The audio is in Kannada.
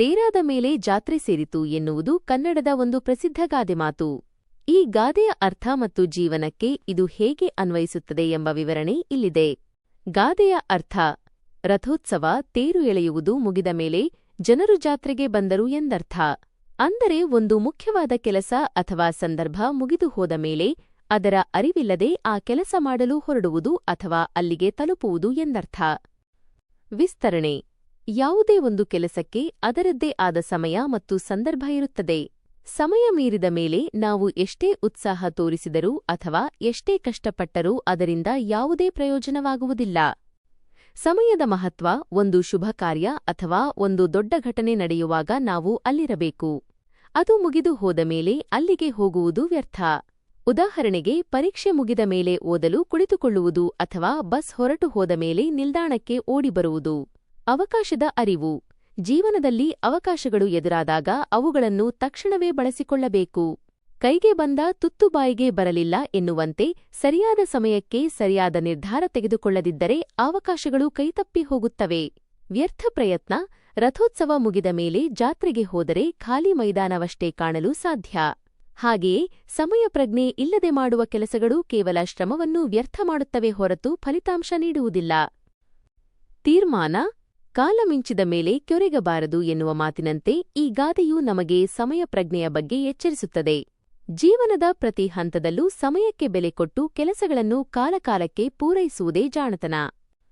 ತೇರಾದ ಮೇಲೆ ಜಾತ್ರೆ ಸೇರಿತು ಎನ್ನುವುದು ಕನ್ನಡದ ಒಂದು ಪ್ರಸಿದ್ಧ ಗಾದೆ ಮಾತು. ಈ ಗಾದೆಯ ಅರ್ಥ ಮತ್ತು ಜೀವನಕ್ಕೆ ಇದು ಹೇಗೆ ಅನ್ವಯಿಸುತ್ತದೆ ಎಂಬ ವಿವರಣೆ ಇಲ್ಲಿದೆ. ಗಾದೆಯ ಅರ್ಥ, ರಥೋತ್ಸವ ತೇರು ಎಳೆಯುವುದು ಮುಗಿದ ಮೇಲೆ ಜನರು ಜಾತ್ರೆಗೆ ಬಂದರು ಎಂದರ್ಥ. ಅಂದರೆ ಒಂದು ಮುಖ್ಯವಾದ ಕೆಲಸ ಅಥವಾ ಸಂದರ್ಭ ಮುಗಿದು ಹೋದ ಮೇಲೆ ಅದರ ಅರಿವಿಲ್ಲದೆ ಆ ಕೆಲಸ ಮಾಡಲು ಹೊರಡುವುದು ಅಥವಾ ಅಲ್ಲಿಗೆ ತಲುಪುವುದು ಎಂದರ್ಥ. ವಿಸ್ತರಣೆ ಯಾವುದೇ ಒಂದು ಕೆಲಸಕ್ಕೆ ಅದರದ್ದೇ ಆದ ಸಮಯ ಮತ್ತು ಸಂದರ್ಭ ಇರುತ್ತದೆ. ಸಮಯ ಮೀರಿದ ಮೇಲೆ ನಾವು ಎಷ್ಟೇ ಉತ್ಸಾಹ ತೋರಿಸಿದರೂ ಅಥವಾ ಎಷ್ಟೇ ಕಷ್ಟಪಟ್ಟರೂ ಅದರಿಂದ ಯಾವುದೇ ಪ್ರಯೋಜನವಾಗುವುದಿಲ್ಲ. ಸಮಯದ ಮಹತ್ವ ಒಂದು ಶುಭ ಕಾರ್ಯ ಅಥವಾ ಒಂದು ದೊಡ್ಡ ಘಟನೆ ನಡೆಯುವಾಗ ನಾವು ಅಲ್ಲಿರಬೇಕು. ಅದು ಮುಗಿದು ಹೋದ ಮೇಲೆ ಅಲ್ಲಿಗೆ ಹೋಗುವುದು ವ್ಯರ್ಥ. ಉದಾಹರಣೆಗೆ ಪರೀಕ್ಷೆ ಮುಗಿದ ಮೇಲೆ ಓದಲು ಕುಳಿತುಕೊಳ್ಳುವುದು ಅಥವಾ ಬಸ್ ಹೊರಟು ಹೋದ ಮೇಲೆ ನಿಲ್ದಾಣಕ್ಕೆ ಓಡಿಬರುವುದು. ಅವಕಾಶದ ಅರಿವು. ಜೀವನದಲ್ಲಿ ಅವಕಾಶಗಳು ಎದುರಾದಾಗ ಅವುಗಳನ್ನು ತಕ್ಷಣವೇ ಬಳಸಿಕೊಳ್ಳಬೇಕು. ಕೈಗೆ ಬಂದ ತುತ್ತು ಬಾಯಿಗೆ ಬರಲಿಲ್ಲ ಎನ್ನುವಂತೆ ಸರಿಯಾದ ಸಮಯಕ್ಕೆ ಸರಿಯಾದ ನಿರ್ಧಾರ ತೆಗೆದುಕೊಳ್ಳದಿದ್ದರೆ ಅವಕಾಶಗಳು ಕೈತಪ್ಪಿ ಹೋಗುತ್ತವೆ. ವ್ಯರ್ಥ ಪ್ರಯತ್ನ. ರಥೋತ್ಸವ ಮುಗಿದ ಮೇಲೆ ಜಾತ್ರೆಗೆ ಹೋದರೆ ಖಾಲಿ ಮೈದಾನವಷ್ಟೇ ಕಾಣಲು ಸಾಧ್ಯ. ಹಾಗೆಯೇ ಸಮಯ ಪ್ರಜ್ಞೆ ಇಲ್ಲದೆ ಮಾಡುವ ಕೆಲಸಗಳು ಕೇವಲ ಶ್ರಮವನ್ನು ವ್ಯರ್ಥ ಮಾಡುತ್ತವೆ ಹೊರತು ಫಲಿತಾಂಶ ನೀಡುವುದಿಲ್ಲ. ತೀರ್ಮಾನ. ಕಾಲ ಮಿಂಚಿದ ಮೇಲೆ ಕೆರೆಗಬಾರದು ಎನ್ನುವ ಮಾತಿನಂತೆ ಈ ಗಾದೆಯು ನಮಗೆ ಸಮಯ ಪ್ರಜ್ಞೆಯ ಬಗ್ಗೆ ಎಚ್ಚರಿಸುತ್ತದೆ. ಜೀವನದ ಪ್ರತಿ ಹಂತದಲ್ಲೂ ಸಮಯಕ್ಕೆ ಬೆಲೆ ಕೊಟ್ಟು ಕೆಲಸಗಳನ್ನು ಕಾಲಕಾಲಕ್ಕೆ ಪೂರೈಸುವುದೇ ಜಾಣತನ.